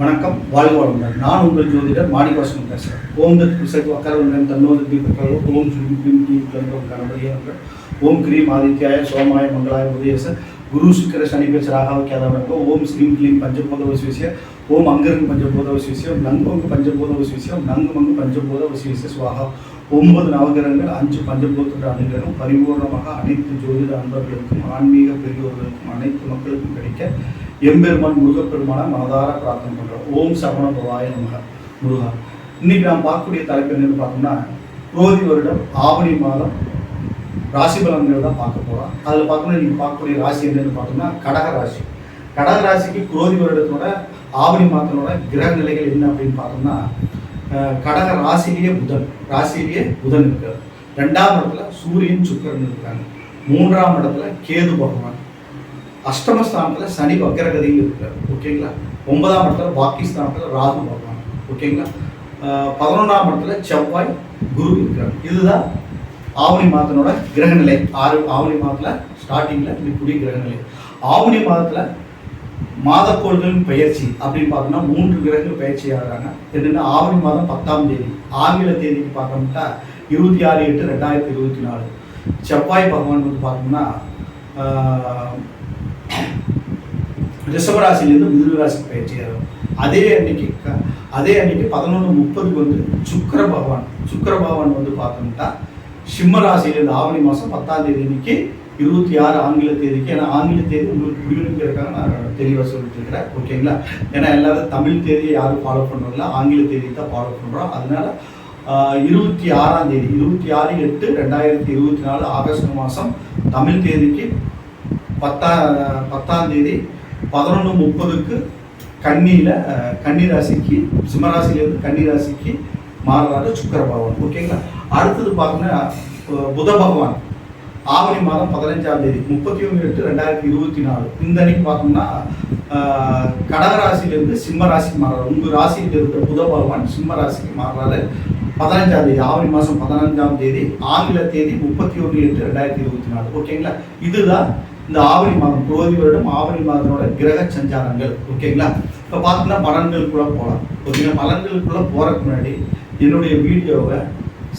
வணக்கம் வாழ்க வளமுடன். நான் உங்கள் ஜோதிடர் மாணிவாசன் பேசுகிறேன் ஓம் தத் விசக் வக்கரவன் தன்னோதி பிரகார ஓம் ஸ்ரீ கிரீம் கீம் கிளம்பரம் கணபதியாக ஓம் கிரீம் ஆதித்யாய சோமாய மங்களாய உதயச குரு சுக்கர சனிபேச ராகவ கேதவனக ஓம் ஸ்ரீம் கிளீம் பஞ்சபோத வசிவிசிய ஓம் அங்கருக்கு பஞ்சபோத விசேஷம் நங்கு பஞ்சபோத விசேஷம் நங்கு மங்கு பஞ்சபோத விசேஷ சுவாகா. ஒன்பது நவகிரகங்கள் அஞ்சு பஞ்சபூதத்தோட அனுகிரகம். பரிபூர்ணமாக அனைத்து ஜோதிட அன்பர்களுக்கும் ஆன்மீக பெரியோர்களுக்கும் அனைத்து மக்களுக்கும் கிடைக்க எம்பெருமான் முருகப்பெருமான மனதார பிரார்த்தனை பண்ணுறோம் ஓம் சரவண பவாய நமக. முருகா இன்னைக்கு நாம் பார்க்கக்கூடிய தலைப்பு என்னன்னு பார்த்தோம்னா குரோதி வருடம் ஆவணி மாதம் ராசி பலன்கள் தான் பார்க்க போகிறோம் அதில் பார்த்தோம்னா நீங்கள் பார்க்கக்கூடிய ராசி என்னன்னு பார்த்தோம்னா கடக ராசி. கடக ராசிக்கு குரோதி வருடத்தோட ஆவணி மாதத்தோட கிரக நிலைகள் என்ன அப்படின்னு பார்த்தோம்னா கடக ராசிலேயே புதன். ராசியிலேயே புதன் இருக்காரு. ரெண்டாம் இடத்துல சூரியன் சுக்கரன் இருக்காங்க. மூன்றாம் இடத்துல கேது பகவான். அஷ்டமஸ்தானத்தில் சனி வக்கரகதியில் இருக்கிறார். ஓகேங்களா? ஒன்பதாம் இடத்துல பாகிஸ்தானத்தில் ராகு பகவான். ஓகேங்களா? பதினொன்றாம் இடத்துல செவ்வாய் குரு இருக்கிறார். இதுதான் ஆவணி மாதனோட கிரகநிலை. ஆறு ஆவணி மாதத்தில் ஸ்டார்டிங்கில் இருக்கக்கூடிய கிரகநிலை. ஆவணி மாதத்தில் மாதக்கோள்களின் பயிற்சி அப்படின்னு பார்த்தோம்னா மூன்று கிரகங்கள் பயிற்சி ஆகிறாங்க. என்னென்னா ஆவணி மாதம் பத்தாம் தேதி ஆங்கில தேதிக்கு பார்த்தோம்னா இருபத்தி ஆறு எட்டு ரெண்டாயிரத்தி இருபத்தி நாலு. செவ்வாய் பகவான் வந்து பார்த்தோம்னா ரிஷபராசிலேருந்து மிதுன ராசி பயிற்சியாகும் அதே அன்னைக்கு க- அதே அன்னைக்கு பதினொன்று முப்பதுக்கு வந்து சுக்கர பகவான் சுக்கர பகவான் வந்து பார்த்தோம்னா சிம்ம ராசியிலேருந்து ஆவணி மாதம் பத்தாம் தேதி அன்னைக்கு இருபத்தி ஆறு ஆங்கில தேதிக்கு ஏன்னா ஆங்கில தேதி உங்களுக்கு புரியணுங்கிறதுக்காக நான் தெளிவாக சொல்லிட்டுருக்கிறேன் ஓகேங்களா ஏன்னா எல்லாரும் தமிழ் தேதியை யாரும் ஃபாலோ பண்ணுறதில்ல ஆங்கில தேதி தான் ஃபாலோ பண்ணுறோம் அதனால இருபத்தி ஆறாம் தேதி இருபத்தி ஆறு எட்டு ரெண்டாயிரத்தி இருபத்தி நாலு ஆகஸ்ட் மாதம் தமிழ் தேதிக்கு பத்தா பத்தாம் தேதி பதினொன்று முப்பதுக்கு கண்ணியில் கன்னி ராசிக்கு சிம்மராசிலேருந்து கன்னி ராசிக்கு மாறுறாரு சுக்கர பகவான் ஓகேங்களா அடுத்தது பார்த்தோம்னா புத பகவான். ஆவணி மாதம் பதினஞ்சாம் தேதி முப்பத்தி ஒன்று எட்டு ரெண்டாயிரத்தி இருபத்தி நாலு. இந்த அன்னைக்கு பார்த்தோம்னா கடகராசிலேருந்து சிம்ம ராசிக்கு மாறுறாரு உங்கள் ராசியில் இருக்கிற புத பகவான் சிம்ம ராசிக்கு மாறுறாரு. பதினஞ்சாம் தேதி ஆவணி மாதம் பதினஞ்சாம் தேதி ஆங்கில தேதி முப்பத்தி ஒன்று எட்டு ரெண்டாயிரத்தி இருபத்தி நாலு. ஓகேங்களா இதுதான் இந்த ஆவணி மாதம் புரோதி வருடம் ஆவணி மாதத்தோட கிரக சஞ்சாரங்கள். ஓகேங்களா இப்போ பார்த்தீங்கன்னா பலன்களுக்குள்ள போகலாம் ஓகேங்களா மலன்களுக்குள்ளே போகிறதுக்கு முன்னாடி என்னுடைய வீடியோவை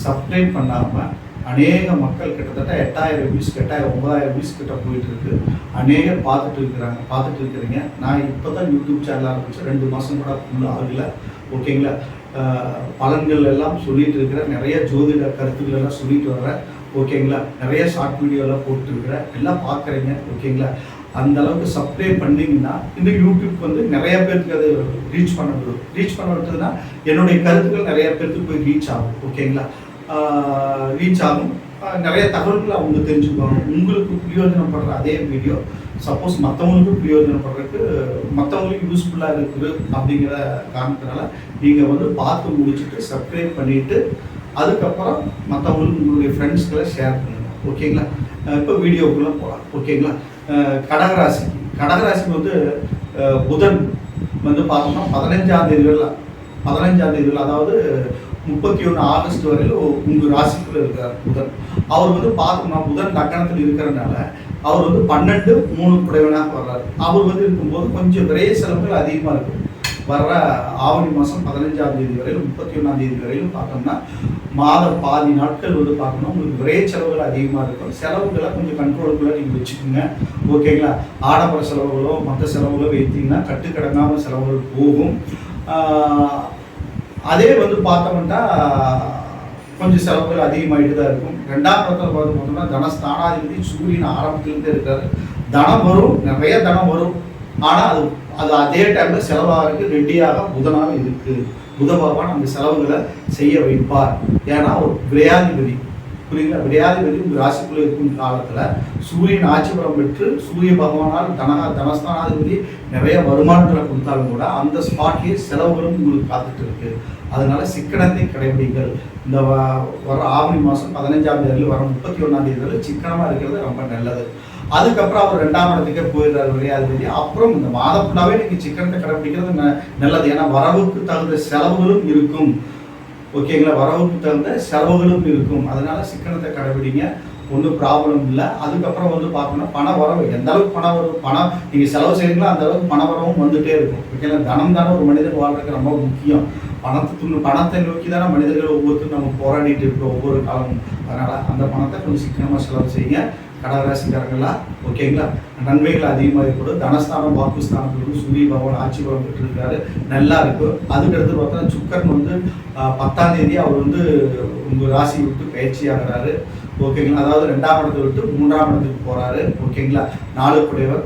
சப்ஸ்கிரைப் பண்ணாமல் அநேக மக்கள் கிட்டத்தட்ட எட்டாயிரம் வியூஸ் எட்டாயிரம் ஒன்பதாயிரம் வியூஸ் கிட்ட போயிட்டு இருக்கு. அநேக பார்த்துட்டு இருக்கிறாங்க பார்த்துட்டு இருக்கிறீங்க. நான் இப்போ தான் யூடியூப் சேனல் ஆரம்பிச்சு ரெண்டு மாதம் கூட ஆகலை. ஓகேங்களா பலன்கள் எல்லாம் சொல்லிட்டு இருக்கிறேன் நிறைய ஜோதிட கருத்துக்கள் எல்லாம் சொல்லிட்டு வர்றேன் ஓகேங்களா? நிறைய ஷார்ட் வீடியோலாம் போட்டுருக்குறேன் எல்லாம் பார்க்குறீங்க ஓகேங்களா? அந்த அளவுக்கு சப்ஸ்கிரைப் பண்ணிங்கன்னா இந்த யூடியூப் வந்து நிறைய பேருக்கு அது ரீச் பண்ண முடியும். ரீச் பண்ண விட்டதுன்னா என்னுடைய கருத்துக்கள் நிறைய பேருக்கு போய் ரீச் ஆகும் ஓகேங்களா? ரீச் ஆகும். நிறைய தகவல்களை அவங்க தெரிஞ்சுக்குவாங்க. உங்களுக்கு பிரயோஜனப்படுற அதே வீடியோ சப்போஸ் மற்றவங்களுக்கும் பிரயோஜனப்படுறதுக்கு மற்றவங்களுக்கு யூஸ்ஃபுல்லாக இருக்குது அப்படிங்கிற காரணத்தினால நீங்கள் வந்து பார்த்து முடிச்சுட்டு சப்ஸ்கிரைப் பண்ணிவிட்டு அதுக்கப்புறம் மற்றவங்களுக்கு உங்களுடைய ஃப்ரெண்ட்ஸ்களை ஷேர் பண்ணுங்கள் ஓகேங்களா இப்போ வீடியோக்குள்ளே போகலாம் ஓகேங்களா கடகராசி கடகராசி கடகராசிக்கு வந்து புதன் வந்து பார்த்தோம்னா பதினஞ்சாம் தேதி வரல பதினஞ்சாம் தேதி அதாவது முப்பத்தி ஒன்று ஆகஸ்ட் வரையில் உங்கள் ராசிக்குள்ள இருக்கார் புதன். அவர் வந்து பார்த்தோம்னா புதன் லக்கணத்தில் இருக்கிறனால அவர் வந்து பன்னெண்டு மூணு குடைவனாக வர்றாரு. அவர் வந்து இருக்கும்போது கொஞ்சம் விரைய செலவுகள் அதிகமாக இருக்கும். வர்ற ஆவணி மாதம் பதினஞ்சாம் தேதி வரையிலும் முப்பத்தி ஒன்றாம் தேதி வரையிலும் பார்த்தோம்னா மாத பாதி நாட்கள் வந்து பார்க்கணும் உங்களுக்கு விரைய செலவுகள் அதிகமாக இருக்கும். செலவுகளை கொஞ்சம் கண்ட்ரோலுக்குள்ளே நீங்கள் வச்சுக்கோங்க. ஓகேங்களா ஆடம்பர செலவுகளோ மற்ற செலவுகளோ வைத்தீங்கன்னா கட்டுக்கடங்காமல் செலவுகள் போகும். அதே வந்து பார்த்தோம்னா கொஞ்சம் செலவுகள் அதிகமாகிட்டு தான் இருக்கும். ரெண்டாம் இடத்துல பார்த்து பார்த்தோம்னா தனஸ்தானாதிபதி சூரியன் ஆரம்பத்திலிருந்தே இருக்காரு. தனம் வரும் நிறைய தனம் வரும். ஆனால் அது அது அதே டைமில் செலவாகிறதுக்கு ரெடியாக புதனாக இருக்குது புத பகவான் அந்த செலவுகளை செய்ய வைப்பார். ஏன்னா ஒரு விளையாதிபதி புரியுங்களா விடையாதிபதி உங்கள் ராசிக்குள்ளே இருக்கும் காலத்தில் சூரியன் ஆட்சி பலம் பெற்று சூரிய பகவானால் தன தனஸ்தானாதிபதி நிறைய வருமானங்களை கொடுத்தாலும் கூட அந்த ஸ்பாட்லேயே செலவுகளும் உங்களுக்கு காத்துட்டு இருக்கு. அதனால சிக்கனத்தை கடைபிடிங்கள். இந்த வ- வர ஆவணி மாதம் பதினஞ்சாம் தேதியில் வர முப்பத்தி ஒன்றாம் தேதி சிக்கனமாக இருக்கிறது ரொம்ப நல்லது. அதுக்கப்புறம் அவர் ரெண்டாம் இடத்துக்கே போயிடுறாரு விளையாதிபதி அப்புறம் இந்த மாதம் ஃபுல்லாகவே நீங்கள் சிக்கனத்தை கடைபிடிக்கிறது ந- நல்லது. ஏன்னா வரவுக்கு தகுந்த செலவுகளும் இருக்கும். ஓகேங்களா வரவுக்கு தகுந்த செலவுகளும் இருக்கும். அதனால சிக்கனத்தை கடைபிடிங்க. ஒன்றும் ப்ராப்ளம் இல்லை. அதுக்கப்புறம் வந்து பார்த்தோம்னா பண வரவு. எந்த அளவுக்கு பணம் வரவு? பணம் நீங்கள் செலவு செய்கிறீங்களோ அந்த அளவுக்கு பண வரவும் வந்துகிட்டே இருக்கும். ஓகேங்களா தனம் தானே ஒரு மனிதன் வாழ்றதுக்கு ரொம்ப முக்கியம். பணத்தை பணத்தை நோக்கி தானே மனிதர்கள் ஒவ்வொருத்தரும் நம்ம போராடிட்டு இருக்கோம். ஒவ்வொரு காலமும். அதனால் அந்த பணத்தை கொஞ்சம் சிக்கனமாக செலவு செய்யுங்க. கடகராசிக்காரங்களா ஓகேங்களா? நன்மைகள் அதிகமாக ஏற்படும். தனஸ்தானம் வாக்குஸ்தானத்துக்கு சூரிய பகவான் ஆட்சி பலம் பெற்றிருக்காரு. நல்லா இருக்கும் அதுக்கடுத்து பார்த்தா சுக்கரன் வந்து பத்தாம் தேதி அவர் வந்து உங்கள் ராசி விட்டு பயிற்சி ஆகிறாரு. ஓகேங்களா? அதாவது ரெண்டாம் இடத்தை விட்டு மூன்றாம் இடத்துக்கு போகிறாரு ஓகேங்களா? நாலு குடையவர்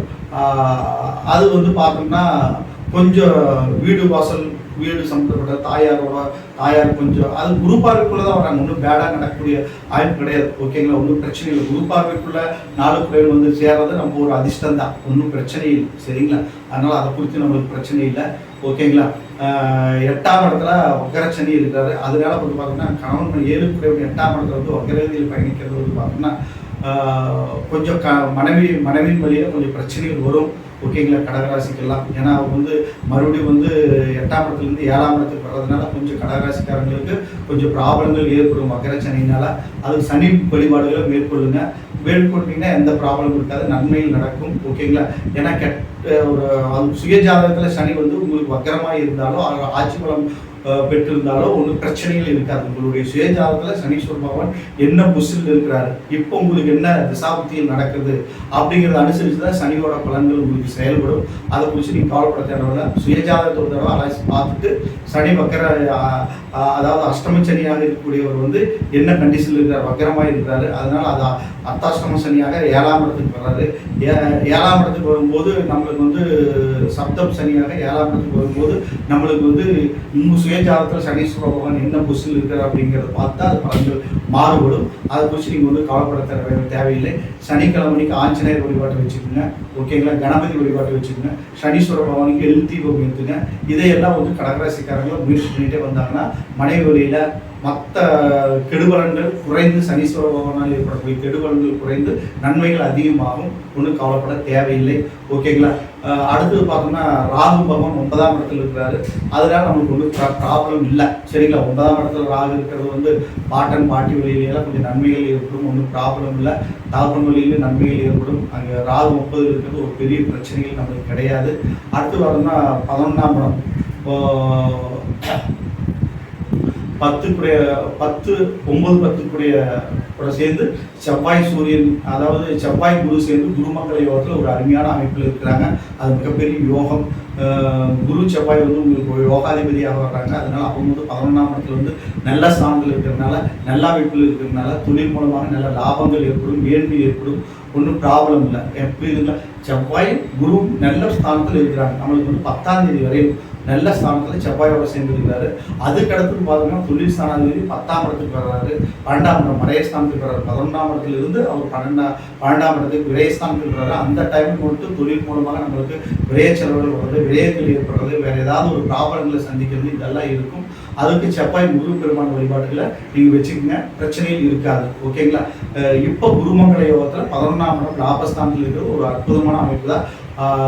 அது வந்து பார்த்தோம்னா கொஞ்சம் வீடு வாசல் வீடு சம்மந்தப்பட்ட தாயாரோட தாயார் கொஞ்சம் அது குரூப்பாக தான் வராங்க. ஒன்றும் பேடாக நடக்கக்கூடிய வாய்ப்பு கிடையாது. ஓகேங்களா ஒன்றும் பிரச்சனை இல்லை. குரூப்பாக பார்வைக்குள்ள நாலு பேர் வந்து சேர்றது நம்ம ஒரு அதிர்ஷ்டம் தான். ஒன்றும் பிரச்சனை இல்லை. சரிங்களா? அதனால் அதை குறித்து நம்மளுக்கு பிரச்சனை இல்லை. ஓகேங்களா எட்டாம் இடத்துல வக்கரச்சனி இருக்கிறாரு. அதனால வந்து பார்த்தோம்னா கணவன் ஏழு குறைவு எட்டாம் இடத்துல வந்து வக்கரதியில் பயணிக்கிறது வந்து பார்த்தோம்னா கொஞ்சம் க மனைவி மனைவியின் வழியில் கொஞ்சம் பிரச்சனைகள் வரும். ஓகேங்களா கடகராசிக்கெல்லாம். ஏன்னா அவங்க வந்து மறுபடியும் வந்து எட்டாம் இடத்துலேருந்து ஏழாம் இடத்துக்கு வர்றதுனால கொஞ்சம் கடகராசிக்காரங்களுக்கு கொஞ்சம் ப்ராப்ளங்கள் ஏற்படும் மகரச்சனையினால அது சனி வழிபாடுகளை மேற்கொள்ளுங்க. மேற்கொண்டீங்கன்னா எந்த ப்ராப்ளமும் இருக்காது நன்மையில் நடக்கும் ஓகேங்களா? ஏன்னா கெட்ட ஒரு அது சுய ஜாதகத்தில் சனி வந்து உங்களுக்கு வக்கரமாக இருந்தாலும் ஆட்சி பலம் பெற்றிருந்தாலோ ஒன்றும் பிரச்சனைகள் இருக்காது. உங்களுடைய சுயஜாதத்தில் சனீஸ்வர பகவான் என்ன புஷில் இருக்கிறாரு? இப்போ உங்களுக்கு என்ன திசாபுத்தியில் நடக்குது? அப்படிங்கிறத அனுசரித்து தான் சனியோட பலன்கள் உங்களுக்கு செயல்படும். அதை குறித்து நீங்கள் கவலைப்பட தேவையில்ல சுயஜாதகத்தை ஒரு தடவை அலசி பார்த்துட்டு சனி வக்கர அஹ், அதாவது அஷ்டம சனியாக இருக்கக்கூடியவர் வந்து என்ன கண்டிஷனில் இருக்கிறார்? வக்கரமாக இருக்கிறாரு. அதனால அதை அத்தாஷ்டம சனியாக ஏழாம் இடத்துக்கு வர்றாரு. ஏ- ஏழாம் இடத்துக்கு வரும்போது நம்மளுக்கு வந்து சப்தம் சனியாக ஏழாம் இடத்துக்கு வரும்போது நம்மளுக்கு வந்து இன்னும் சுயஜாதத்தில் சனீஸ்வர பகவான் என்ன பொசில் இருக்கிறார் அப்படிங்கிறத பார்த்தா அது பலன்கள் மாறுபடும். அதை குறித்து நீங்கள் வந்து கவலைப்பட தேவை தேவையில்லை. சனிக்கிழமைக்கு ஆஞ்சநேயர் வழிபாட்டை வச்சுக்கோங்க. ஓகேங்களா கணபதி வழிபாட்டை வச்சுக்கோங்க. சனீஸ்வர பகவானுக்கு எழு தீபம் ஏற்றுங்க இதையெல்லாம் வந்து கடகராசிக்காரங்களும் முயற்சி பண்ணிகிட்டே வந்தாங்கன்னா மனைவி வழியில் மற்ற கெடுபலன்கள் குறைந்து சனீஸ்வர பகவானால் ஏற்படக்கூடிய கெடுபலன்கள் குறைந்து நன்மைகள் அதிகமாகும். ஒன்றும் கவலைப்பட தேவையில்லை. ஓகேங்களா அடுத்தது பார்த்தோம்னா ராகு பகவான் ஒன்பதாம் இடத்துல இருக்கிறாரு. அதனால நமக்கு ஒன்றும் ப்ராப்ளம் இல்லை. சரிங்களா? ஒன்பதாம் இடத்துல ராகு இருக்கிறது வந்து பாட்டன் பாட்டி வழியிலாம் கொஞ்சம் நன்மைகள் ஏற்படும். ஒன்றும் ப்ராப்ளம் இல்லை. தாப்பன் வழியிலும் நன்மைகள் ஏற்படும். அங்கே ராகு முப்பது இருக்கிறது ஒரு பெரிய பிரச்சனைகள் நம்மளுக்கு கிடையாது. அடுத்து பார்த்தோம்னா பதினொன்றாம் இடம். இப்போ பத்துக்குடைய பத்து ஒன்பது பத்துக்குடைய கூட சேர்ந்து செவ்வாய் சூரியன் அதாவது செவ்வாய் குரு சேர்ந்து குருமக்கள் யோகத்தில் ஒரு அருமையான அமைப்பில் இருக்கிறாங்க. அது மிகப்பெரிய யோகம். குரு செவ்வாய் வந்து உங்களுக்கு யோகாதிபதியாக வர்றாங்க. அதனால அவங்க வந்து பதினொன்றாம் இடத்துல வந்து நல்ல ஸ்தானத்தில் இருக்கிறதுனால நல்ல அமைப்பில் இருக்கிறதுனால தொழில் மூலமாக நல்ல லாபங்கள் ஏற்படும் ஏழ்மை ஏற்படும். ஒன்றும் ப்ராப்ளம் இல்லை. எப்படி இருந்தால் செவ்வாய் குரு நல்ல ஸ்தானத்தில் இருக்கிறாங்க. நம்மளுக்கு வந்து பத்தாம் தேதி வரையும் நல்ல ஸ்தானத்தில் செவ்வாயோடு சேர்ந்துருக்காரு அதுக்கு அடுத்து பார்த்தோம்னா தொழில் ஸ்தானாதிபதி பத்தாம் இடத்துக்கு வர்றாரு. பன்னெண்டாம் இடம் மறைய ஸ்தானத்துக்கு வர்றாரு. பதினொன்றாம் இடத்துலேருந்து அவர் பன்னெண்டாம் பன்னெண்டாம் இடத்துக்கு விரைய ஸ்தானத்துக்கு வர்றாரு. அந்த டைம் மட்டும் தொழில் மூலமாக நம்மளுக்கு விரைய செலவுகள் வர்றது விரயங்கள் ஏற்படுறது வேறு ஏதாவது ஒரு ப்ராப்ளங்களை சந்திக்கிறது இதெல்லாம் இருக்கும். அதுக்கு செவ்வாய் முருக பெருமான் வழிபாடுகளை நீங்கள் வச்சுக்கோங்க. பிரச்சனையும் இருக்காது. ஓகேங்களா? இப்போ குருமங்கல யோகத்தில் பதினொன்றாம் இடம் லாபஸ்தானத்தில் இருக்கிற ஒரு அற்புதமான அமைப்பு தான்.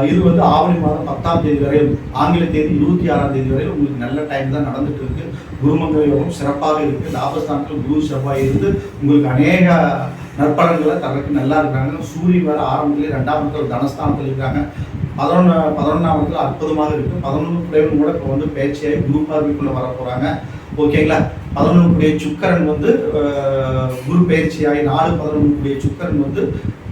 இது வந்து ஆவணி மாதம் பத்தாம் தேதி வரை ஆங்கில தேதி இருபத்தி ஆறாம் தேதி வரை உங்களுக்கு நல்ல டைம் தான் நடந்துட்டு இருக்கு. குருமங்கல யோகம் சிறப்பாக இருக்கு. லாபஸ்தானத்தில் குரு செவ்வாய் இருந்து உங்களுக்கு அநேக நற்பலன்களை தரக்கு நல்லா இருக்காங்க. சூரியன் வர ஆரம்பத்திலே ரெண்டாம் இடத்துல தனஸ்தானத்தில் இருக்காங்க. பதினொன்று பதினொன்றாம் இடத்துல அற்புதமாக இருக்குது பதினொன்று புடையவன் கூட இப்போ வந்து பயிற்சியாகி குரு பார்வைக்குள்ளே வர போகிறாங்க ஓகேங்களா பதினொன்று குடைய சுக்கரன் வந்து குரு பயிற்சியாகி நாலு பதினொன்று குடைய சுக்கரன் வந்து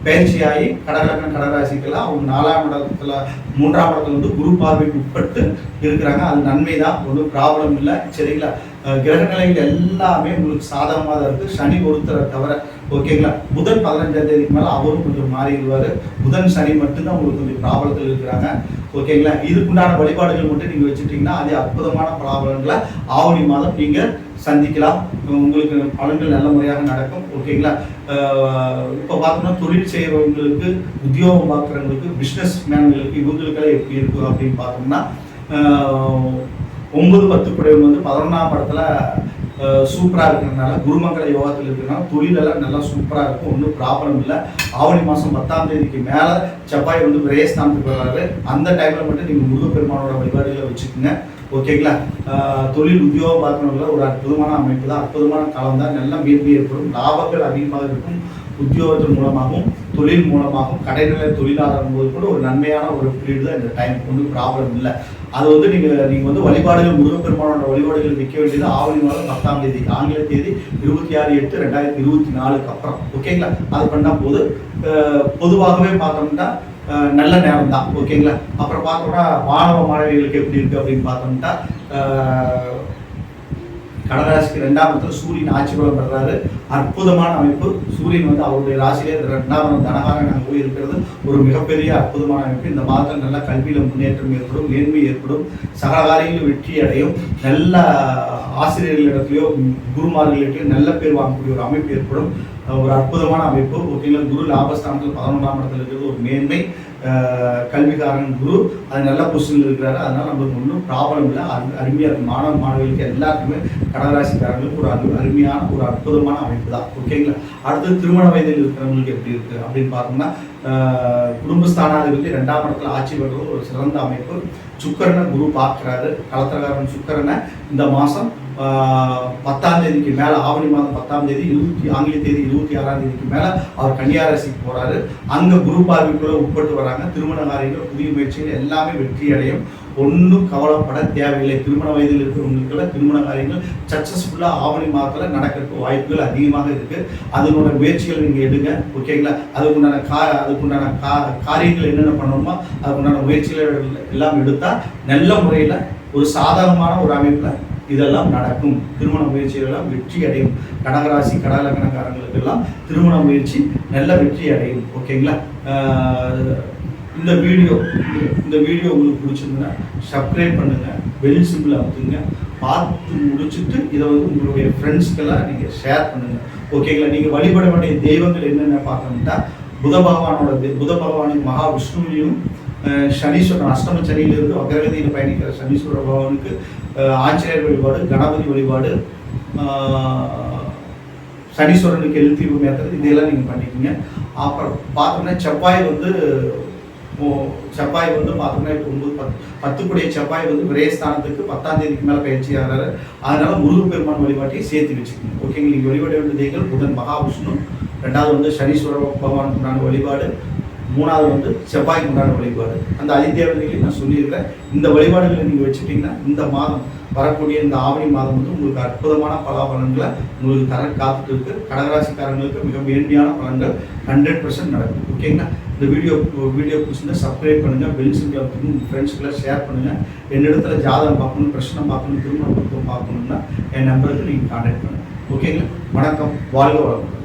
பயிற்சியாகி கடகரகன் கடகராசிக்கெல்லாம் அவங்க நாலாம் இடத்துல மூன்றாம் இடத்துல வந்து குரு பார்வைக்கு உட்பட்டு இருக்கிறாங்க. அது நன்மை தான் ஒன்றும் ப்ராப்ளம் இல்லை. சரிங்களா? அஹ் கிரக நிலைகள் எல்லாமே உங்களுக்கு சாதகமாக தான் இருக்குது சனி ஒருத்தரை தவிர ஓகேங்களா? புதன் பதினஞ்சாம் தேதிக்கு மேலே அவரும் கொஞ்சம் மாறிடுவார் புதன் சனி மட்டும்தான் உங்களுக்கு கொஞ்சம் ப்ராப்ளத்தில் இருக்கிறாங்க. ஓகேங்களா? இதுக்குண்டான வழிபாடுகள் மட்டும் நீங்கள் வச்சுட்டீங்கன்னா அதே அற்புதமான ப்ராப்ளங்களை ஆவணி மாதம் நீங்கள் சந்திக்கலாம். உங்களுக்கு பலன்கள் நல்ல முறையாக நடக்கும். ஓகேங்களா? இப்போ பார்த்தோம்னா தொழில் செய்கிறவங்களுக்கு உத்தியோகம் பார்க்குறவங்களுக்கு பிஸ்னஸ் மேன்களுக்கு இவங்களுக்கெல்லாம் எப்படி இருக்கும் அப்படின்னு பார்த்தோம்னா ஒன்பது பத்து குடைவன் வந்து பதினொன்றாம் படத்தில் சூப்பராக இருக்கிறதுனால குருமங்கல யோகத்தில் இருக்கிறனால தொழிலெல்லாம் நல்லா சூப்பராக இருக்கும். ஒன்றும் ப்ராப்ளம் இல்லை. ஆவணி மாதம் பத்தாம் தேதிக்கு மேலே செவ்வாய் வந்து விரயஸ்தானத்துக்கு வர்றாரு அந்த டைமில் மட்டும் நீங்கள் முருகப்பெருமானோட வழிபாடுகளை வச்சுக்கோங்க. ஓகேங்களா தொழில் உத்தியோகம் பார்க்கறவங்கள ஒரு அற்புதமான அமைப்பு தான். அற்புதமான காலம் தான். நல்ல மேன்மை ஏற்படும். லாபங்கள் அதிகமாக இருக்கும். உத்தியோகத்தின் மூலமாகவும் தொழில் மூலமாகவும் கடைநிலை தொழிலாளர் போது கூட ஒரு நன்மையான ஒரு பீரியட் தான் இந்த டைம் ஒன்றும் ப்ராப்ளம் இல்லை. அது வந்து நீங்கள் நீங்கள் வந்து வழிபாடுகள் முருகப்பெருமானோட வழிபாடுகள் விற்க வேண்டியது ஆவணி மாதம் பத்தாம் தேதி ஆங்கில தேதி இருபத்தி ஆறு எட்டு ரெண்டாயிரத்தி இருபத்தி நாலுக்கு அப்புறம். ஓகேங்களா அது பண்ணால் போது. பொதுவாகவே பார்த்தோம்னா நல்ல நேரம் தான். ஓகேங்களா அப்புறம் பார்த்தோம்னா மாணவ மாணவிகளுக்கு எப்படி இருக்குது அப்படின்னு பார்த்தோம்னா கடகராசிக்கு ரெண்டாம் இடத்துல சூரியன் ஆட்சி பலம் பெறாரு அற்புதமான அமைப்பு. சூரியன் வந்து அவருடைய ராசியிலே ரெண்டாம் இடம் தனகாரன் போய் இருக்கிறது ஒரு மிகப்பெரிய அற்புதமான அமைப்பு. இந்த மாதத்தில் நல்ல கல்வியில் முன்னேற்றம் ஏற்படும் நேர்மை ஏற்படும். சகல காரியங்களும் வெற்றி அடையும். நல்ல ஆசிரியர்களிடத்துலையோ குருமார்களிடத்திலையோ நல்ல பேர் வாங்கக்கூடிய ஒரு அமைப்பு ஏற்படும். ஒரு அற்புதமான அமைப்பு. ஓகேங்களா குரு லாபஸ்தானத்தில் பதினொன்றாம் இடத்துல இருக்கிறது. ஒரு மேன்மை. கல்விக்காரன் குரு. அது நல்ல பொசிஷனில் இருக்கிறாரு. அதனால நம்மளுக்கு ஒன்றும் ப்ராப்ளம் இல்லை. அரு அருமையாக இருக்கும் மாணவ மாணவிகளுக்கு எல்லாருக்குமே கடகராசிக்காரங்களுக்கு ஒரு அரு அருமையான ஒரு அற்புதமான அமைப்பு தான். ஓகேங்களா அடுத்து திருமண வயதில் இருக்கிறவங்களுக்கு எப்படி இருக்குது அப்படின்னு பார்த்தோம்னா குடும்பஸ்தானாதிபதி ரெண்டாம் இடத்துல ஆட்சி பெறுறது ஒரு சிறந்த அமைப்பு. சுக்கரனை குரு பார்க்குறாரு. கலத்திரகாரன் சுக்கரனை இந்த மாதம் பத்தாம் தேதிக்கு மேலே ஆவணி மாதம் பத்தாம் தேதி இருபத்தி ஆங்கில தேதி இருபத்தி ஆறாம் தேதிக்கு மேலே அவர் கன்னியாராசிக்கு போகிறாரு அங்கே குரு பார்வைக்குள்ளே உட்பட்டு வராங்க. திருமண காரியங்கள் புதிய முயற்சிகள் எல்லாமே வெற்றி அடையும் ஒன்றும் கவலைப்பட தேவையில்லை. திருமண வயதில் இருக்கிறவங்களுக்குள்ள திருமண காரியங்கள் சக்ஸஸ்ஃபுல்லாக ஆவணி மாதத்தில் நடக்கிறதுக்கு வாய்ப்புகள் அதிகமாக இருக்குது அதனோட முயற்சிகள் நீங்கள் எடுங்க. ஓகேங்களா அதுக்குண்டான கா அதுக்குண்டான கா காரியங்கள் என்னென்ன பண்ணணுமோ அதுக்குண்டான முயற்சிகள் எல்லாம் எடுத்தால் நல்ல முறையில் ஒரு சாதகமான ஒரு அமைப்பில் இதெல்லாம் நடக்கும். திருமண முயற்சிகள் எல்லாம் வெற்றி அடையும். கடகராசி கடகலக்கணக்காரங்களுக்கு எல்லாம் திருமண முயற்சி நல்ல வெற்றி அடையும். ஓகேங்களா? இந்த வீடியோ இந்த வீடியோ உங்களுக்கு பிடிச்சிருந்ததுன்னா சப்ஸ்கிரைப் பண்ணுங்க. பெல் சிம்பிள் அமுத்துங்க. பார்த்து முடிச்சுட்டு இதை வந்து உங்களுடைய ஃப்ரெண்ட்ஸ்க்கெல்லாம் நீங்கள் ஷேர் பண்ணுங்க. ஓகேங்களா? நீங்கள் வழிபட வேண்டிய தெய்வங்கள் என்னென்ன பார்த்தோம்னா புத பகவானோட புத பகவானின் மகாவிஷ்ணுவையும் சனீஸ்வரன் அஷ்டம சனியிலிருந்து வக்ரகதியில் பயணிக்கிற சனீஸ்வர பகவானுக்கு ஆஞ்சநேயர் வழிபாடு கணபதி வழிபாடு சனீஸ்வரனுக்கு எழுதி ஏற்றுறது இதெல்லாம் நீங்கள் பண்ணிக்கோங்க. அப்புறம் பார்த்தோம்னா செவ்வாய் வந்து செவ்வாய் வந்து பார்த்தோம்னா இப்போ ஒன்பது பத்து பத்துக்குடைய செவ்வாய் வந்து விரயஸ்தானத்துக்கு பத்தாம் தேதிக்கு மேலே பயிற்சி ஆகிறாரு. அதனால முருகப்பெருமான் வழிபாட்டையும் சேர்த்து வச்சுக்கோங்க. ஓகேங்க நீங்கள் வழிபட வேண்டிய தெய்வங்கள் புதன் மகாவிஷ்ணு. ரெண்டாவது வந்து சனீஸ்வர பகவானுக்குண்டான வழிபாடு. மூணாவது வந்து செவ்வாய்க்கு உண்டான வழிபாடு. அந்த அதிதேவதைகளையும் நான் சொல்லியிருக்கேன் இந்த வழிபாடுகளை நீங்கள் வச்சுட்டீங்கன்னா இந்த மாதம் வரக்கூடிய இந்த ஆவணி மாதம் வந்து உங்களுக்கு அற்புதமான பலாபலன்களை உங்களுக்கு தர காத்துட்டு இருக்கு. கடகராசிக்காரங்களுக்கு மிக மேன்மையான பலன்கள் ஹண்ட்ரட் பர்சன்ட் நடக்கும் ஓகேங்களா இந்த வீடியோ வீடியோ பிடிச்சிருந்தா சப்ஸ்கிரைப் பண்ணுங்கள் பெல் சிம்பிள் அப்படின்னு உங்கள் ஃப்ரெண்ட்ஸ்க்குள்ள ஷேர் பண்ணுங்கள் என்னிடத்துல ஜாதகம் பார்க்கணும் பிரச்சனை பார்க்கணும் திருமணம் பார்க்கணும்னா என் நம்பருக்கு நீங்கள் கான்டாக்ட் பண்ணுங்கள் ஓகேங்களா வணக்கம். வாழ்க வளமுடன்.